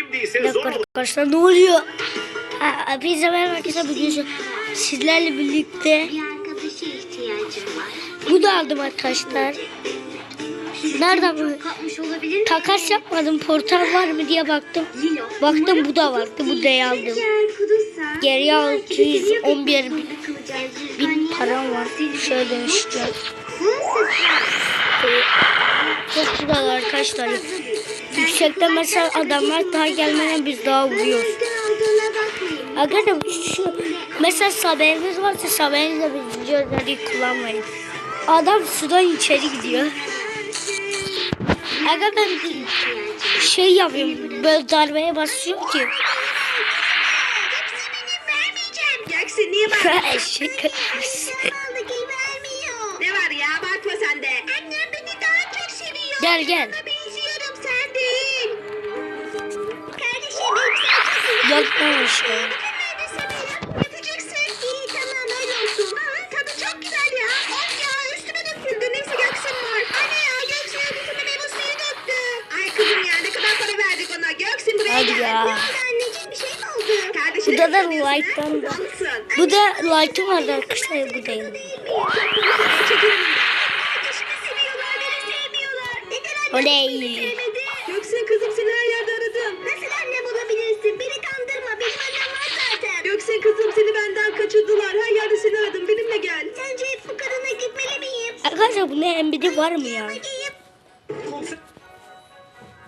Şimdi ise zor arkadaşlar ne oluyor? Hepinize merhaba arkadaşlar bugün sizlerle birlikte Bir arkadaşa ihtiyacım var. bu da aldım arkadaşlar. Nerede bu? Takas yapmadım portal var mı diye baktım. Baktım bu da vardı, bu da aldım. Geriye bunlar 611 kilitlenip beklemek zorunda kalacağız. bin Lütfen param var. Şöyle dönüşeceğim. Çok güzel arkadaşlar. Yüksekte mesela adamlar daha gelmeden biz daha vuruyoruz. Arkadaşlar şu mesela saberiniz varsa saberinizle birinci özelliği kullanmayın. Adam sudan içeri gidiyor. Aga ben şey yapıyorum böyle darbeye basıyorum ki. Vermeyeceğim. Göksin Göksin buraya Hadi ya. Bu da da like'tan da. Bu da light'ım vardı arkadaşlar bu değil. Oley. Kaçırdılar. Her yerde seni aradım. Benimle gel. Sence hep bu kadına gitmeli miyim? Arkadaşlar bu ne MBD var mı ya? Komiser...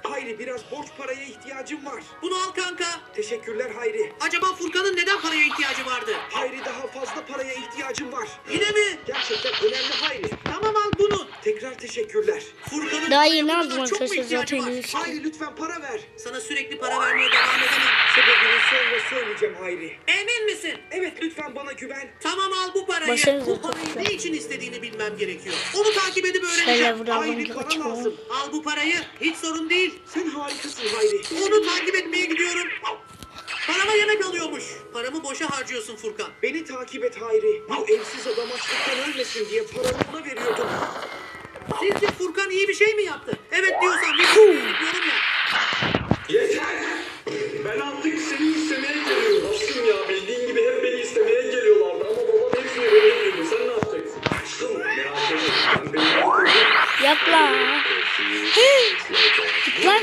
Hayri biraz borç paraya ihtiyacım var. Bunu al kanka. Teşekkürler Hayri. Acaba Furkan'ın neden paraya ihtiyacı vardı? Hayri daha fazla paraya ihtiyacım var. Yine mi? Gerçekten önemli Hayri. Tamam al bunu. Tekrar teşekkürler. Furkan'ın Daha yeni aldım kadar çok mu arkadaşlar ihtiyacı zaten. var? Hayri lütfen para ver. Sana sürekli para vermeye devam edemem. Sebebini sonra söyleyeceğim Hayri. Emin misin? Evet lütfen bana güven. Tamam al bu parayı. Başarılı bu parayı ne için istediğini bilmem gerekiyor. Onu takip edip öğreneceğim. Hayri para lazım. Al bu parayı. Hiç sorun değil. Sen harikasın Hayri. Onu takip etmeye gidiyorum. Parama yemek alıyormuş. Paramı boşa harcıyorsun Furkan. Beni takip et Hayri. Bu evsiz adam açlıktan ölmesin diye paramı ona veriyordum. Sizce Furkan iyi bir şey mi yaptı? Evet diyorsan bir şey diyorum ya. Yeter! Ben artık seni istemeye geliyorum. Aşkım ya bildiğin gibi hep beni istemeye geliyorlardı ama babam hepsini reddediyordu. Sen ne yapacaksın? Aşkım merak etme. Ben beni. Yap lan. Git lan.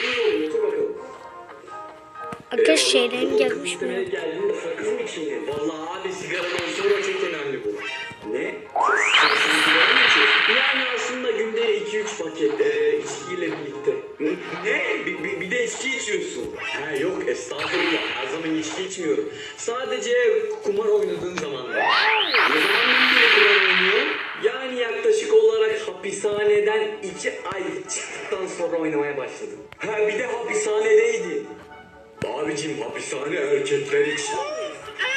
Arkadaş şeylerim gelmiş içeyim? Vallahi abi sigaradan sonra estağfurullah. Her zaman içki içmiyorum. Sadece kumar oynadığın zamanlar. Ne zaman beri kumar oynuyor? Yani yaklaşık olarak hapishaneden 2 ay çıktıktan sonra oynamaya başladım. Ha bir de hapishanedeydi. Abicim hapishane erkekler için.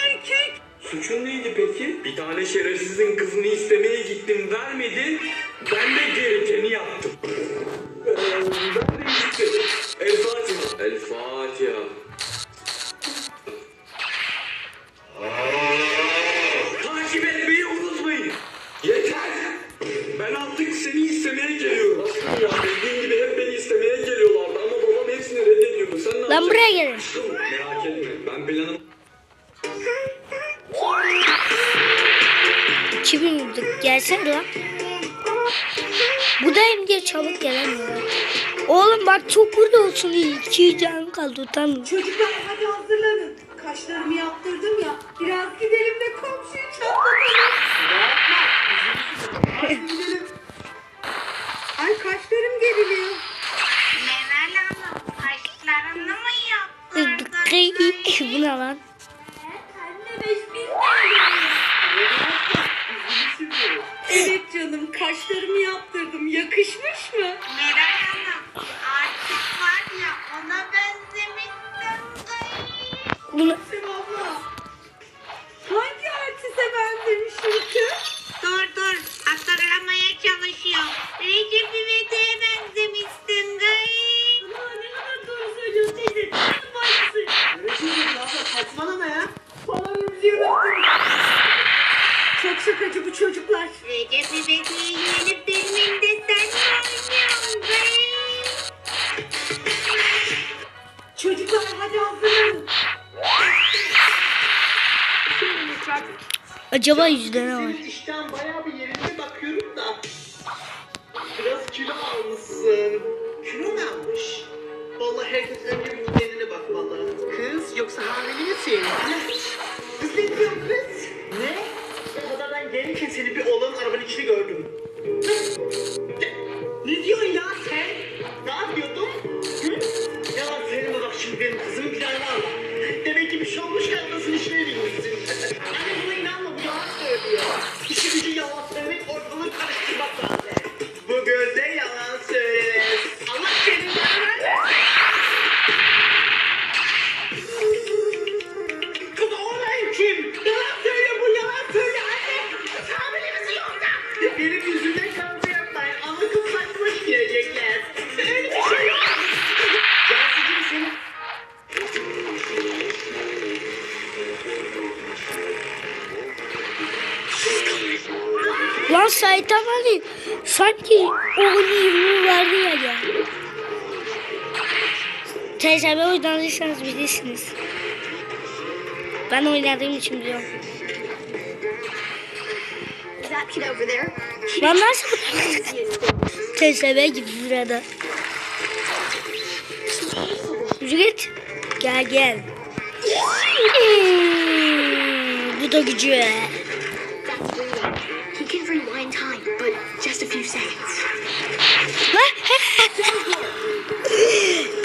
Erkek! Suçun neydi peki? Bir tane şerefsizin kızını istemeye gittim vermedi. Ben de gerekeni yaptım. Ee, ben de istedim. El Fatiha. El Fatiha. Aşkım merak etme. Ben planım 2000 vurduk. Gelsene lan. Buradayım diye çabuk gelemiyor. Oğlum bak çok burada olsun. İki can kaldı utanma. Çocuklar hadi hazırlanın. Kaşlarımı yaptırdım ya. Biraz gidelim de komşuyu çatlatalım. Ay kaşlarım geriliyor. Bu ne lan? Evet canım kaşlarımı yaptırdım. Yakışmış mı? Meral Hanım artık var ya ona benzemişsin. Bunu bu çocuklar. Recep İvedik'in yeni filminde sen? Çocuklar hadi hazırlanın. Acaba yüzde ne var? İşten bayağı bir yerinde bakıyorum da. Biraz kilo almışsın. Kilo mu almış? Vallahi herkes önce bir bakmalı. Kız yoksa hamile misin? Lan Saitama hani sanki oyunu yumruğu verdi ya ya. TSB oynadıysanız bilirsiniz. Ben oynadığım için biliyorum. Lan nasıl TSB gibi burada. Git. Gel gel. Bu da gücü. Rewind time, but just a few seconds.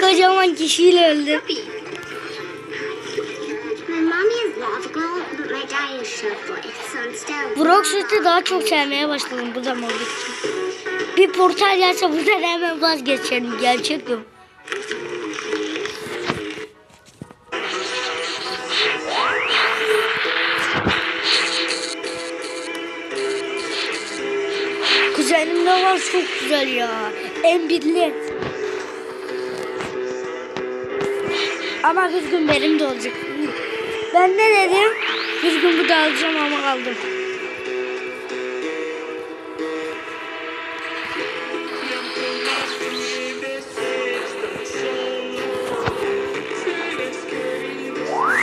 Kocaman kişiyle öldüm. My mommy is logical, but my dad is shuffle. So instead of Broxit'i daha çok sevmeye başladım bu zaman. Bir portal gelse buradan hemen vazgeçerim. Gerçek yok. Var çok güzel ya. En birli. Ama gün benim de olacak. Ben ne dedim? Gün bu da alacağım ama aldım.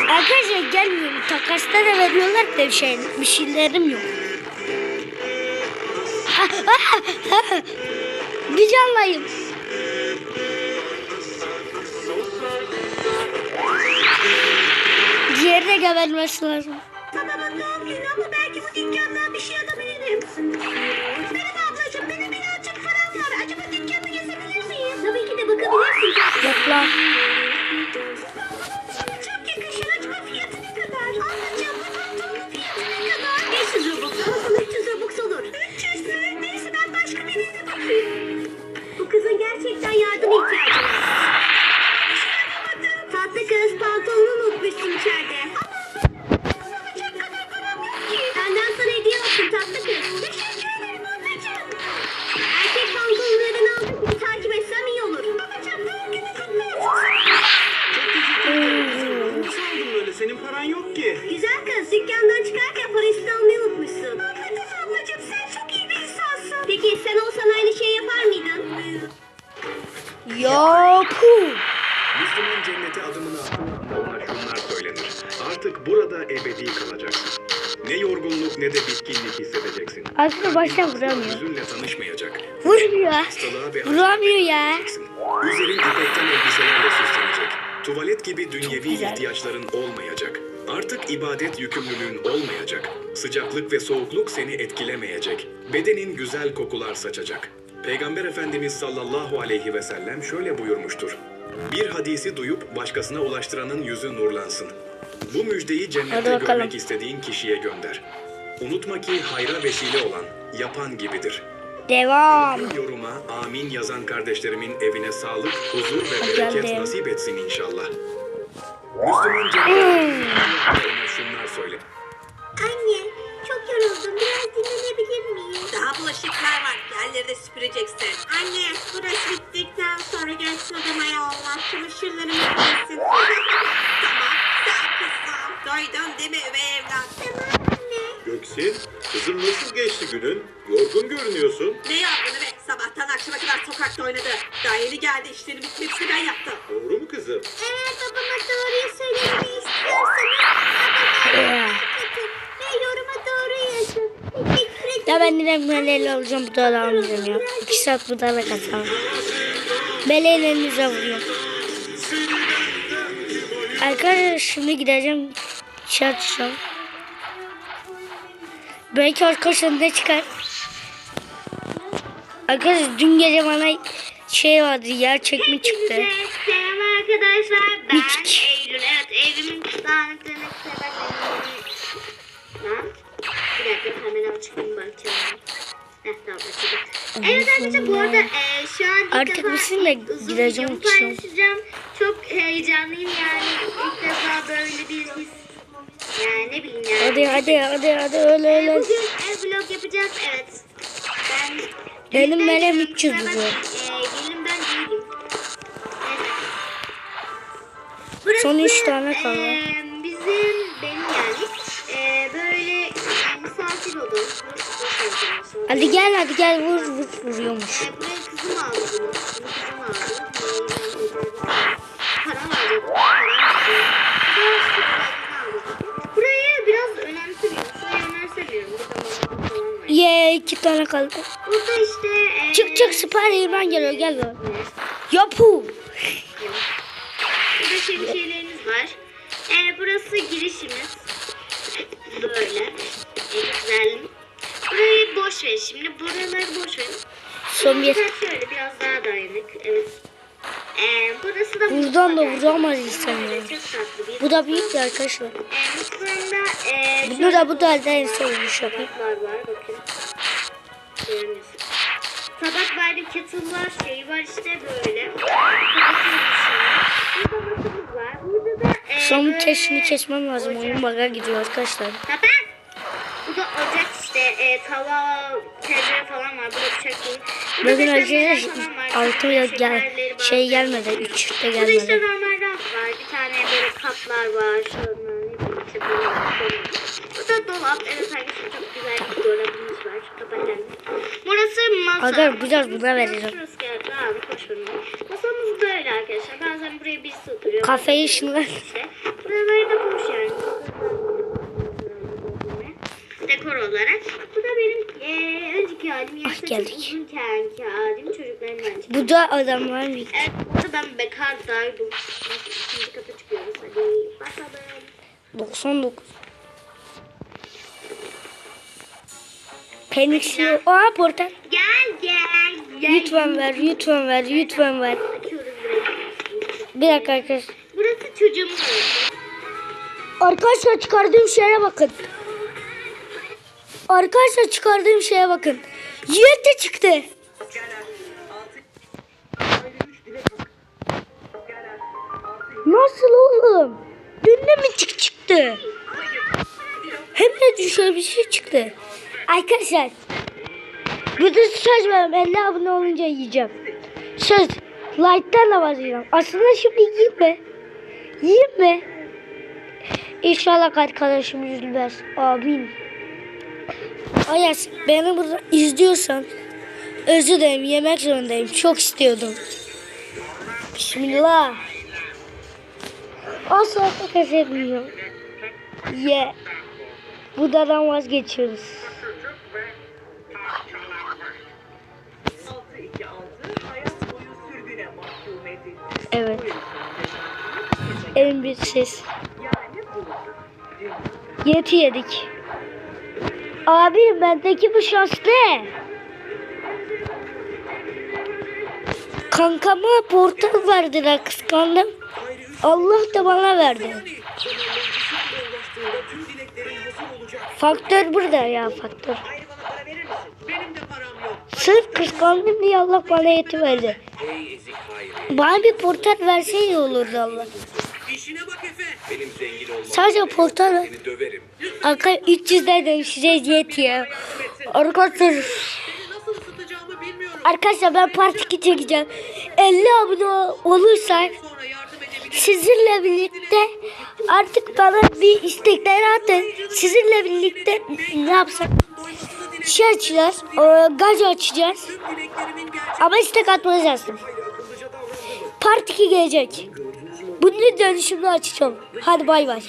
Arkadaşlar gelmiyorum. Takasta da veriyorlar da bir şey, bir şeylerim yok. Bir canlayım. Diğeri de gebermesi lazım. Babamın doğum günü ama belki bu dükkandan bir şey alabilirim. Benim ablacığım benim birazcık param var. Acaba dükkanı gezebilir miyim? Tabii ki de bakabilirsin. Yok lan. Yorgunluk ne de bitkinlik hissedeceksin. Aslında baştan vuramıyor. Hüzünle tanışmayacak. Vurmuyor. Hastalığa ve Vuramıyor ya. Üzerin ipekten elbiselerle süslenecek. Tuvalet gibi dünyevi ihtiyaçların olmayacak. Artık ibadet yükümlülüğün olmayacak. Sıcaklık ve soğukluk seni etkilemeyecek. Bedenin güzel kokular saçacak. Peygamber Efendimiz sallallahu aleyhi ve sellem şöyle buyurmuştur. Bir hadisi duyup başkasına ulaştıranın yüzü nurlansın. Bu müjdeyi cennette görmek istediğin kişiye gönder. Unutma ki hayra vesile olan yapan gibidir. Devam. Yoruma amin yazan kardeşlerimin evine sağlık, huzur ve bereket Geldim. nasip etsin inşallah. Müslüman ona şunlar söyle. Anne çok yoruldum biraz dinlenebilir miyim? Daha bulaşıklar var. Yerleri de süpüreceksin. Anne, burası bittikten sonra gelsin odama Allah. Çamaşırlarımı yıkasın. tamam, sen kızım. Doydun değil mi üvey evlat? Tamam. Göksin, kızım nasıl geçti günün? Yorgun görünüyorsun. Ne yaptın be? Sabah Sabahtan akşama kadar sokakta oynadı. Daha yeni geldi işleri bitmesini ben yaptım. Doğru mu kızım? Eğer babama doğruyu söylememi istiyorsanız ve yoruma doğru yazın. Ya ben direkt meleğiyle alacağım bu da almayacağım ya. İki saat bu da katamam. Meleğiyle elinize vuruyorum. Arkadaşlar şimdi gideceğim. Açacağım. Belki arkadaşlar ne çıkar? Arkadaşlar dün gece bana şey vardı yer çekimi çıktı. Selam arkadaşlar. Ben Mitik. Eylül. Evet evimin dağınıklığına Lan. Bir dakika kamera çıkayım açıldı. Evet arkadaşlar bu arada e, şu an Artık defa uzun video paylaşacağım. Çok heyecanlıyım yani. İlk defa böyle bir his. Yani ne bileyim yani. Hadi hadi hadi hadi öyle E, öyle. Bugün ev vlog yapacağız. Evet. Ben Benim Ben melem değilim, 300 kusura bu. Ee, gelin ben değilim. Burası, Son üç tane kaldı. eee, bizim, benim yani. eee, böyle e, misafir misafir Hadi gel hadi gel vur vur vuruyormuş. e, buraya kızım aldı bunu. Tane kaldı. Burada işte... eee, Çık çık Spiderman geliyor gel lan. Yapu. Burada şemsiyelerimiz var. Ee, burası girişimiz. Böyle. Ee, güzel. Burayı boş ver şimdi. Buraları boş ver. Son bir. Şöyle biraz daha dayanık. Evet. Ee, burası da Buradan da vuramaz insan ya. Bir. Bu da büyük ya arkadaşlar. Ee, mutfağında ee, Bunu da bu da en sevmiş yapayım. tabaklar var. Bakın. Görüyorsunuz. Tabak var, kettle var, şey var işte böyle. Da Son keşini kesmem lazım. Oyun baga gidiyor arkadaşlar. Kapat. Bu da ocak işte e, tava, tencere falan var. Burada bıçak değil. Bugün da var. altı ya gel şey gelmedi. Üç de Burada işte gelmedi. normal raf var. Bir tane böyle kaplar var. Şunlar ne bileyim işte böyle var. Burada dolap. Evet arkadaşlar çok güzel bir dolabımız var. Kapatalım. Burası masa. Aga, biraz buna vereceğim. Şurası geldi. Abi koş bunu. Masamız böyle arkadaşlar. Bazen buraya birisi oturuyor. Kafeyi şunlar. işte. Buraları da boş yani. Dekor olarak. Bu da benim eee önceki halim. Yani Ah, geldik. Uzun kenki halim. Çocuklarım bence. Bu da adamlar büyük. Evet burada ben bekardaydım. İkinci kata çıkıyoruz. Hadi bakalım. 99. Penixli. Aa portal. Gel gel. gel. Lütfen ver, lütfen ver, lütfen ver. Bir dakika arkadaşlar. Burası çocuğumuz. Arkadaşlar çıkardığım şeye bakın. Arkadaşlar çıkardığım şeye bakın. Yiğit de çıktı. Nasıl oğlum? Dün de mi çık çıktı? Hem de düşer bir şey çıktı. Arkadaşlar. De söz veriyorum 50 abone olunca yiyeceğim. Söz. Like'tan da vazgeçeceğim. Aslında şimdi yiyeyim mi? Yiyeyim mi? İnşallah arkadaşım üzülmez. Amin. Ayas beni burada izliyorsan özür dilerim yemek zorundayım. Çok istiyordum. Bismillah. Asla pes etmiyorum. Ye. Budadan vazgeçiyoruz. Evet. En bir ses. Yeti yedik. Abi bendeki bu şans ne? Kankama portal verdiler kıskandım. Allah da bana verdi. Faktör burada ya faktör. Sırf kıskandım diye Allah bana yeti verdi. Bana bir portal verseydi olurdu Allah. İşine bak Efe. Benim zengin olmam. Sadece portal ver. Seni döverim. Arka 300'den size yet ya. Arkadaşlar. Seni nasıl ısıtacağımı bilmiyorum. Arkadaşlar ben part 2 çekeceğim. 50 abone olursak sizinle birlikte artık bana bir istekler atın. Sizinle birlikte ne yapsak? Şey açacağız. Gaz açacağız. Ama istek atmanız lazım. Part 2 gelecek. Bunu dönüşümlü açacağım. Hadi bay bay.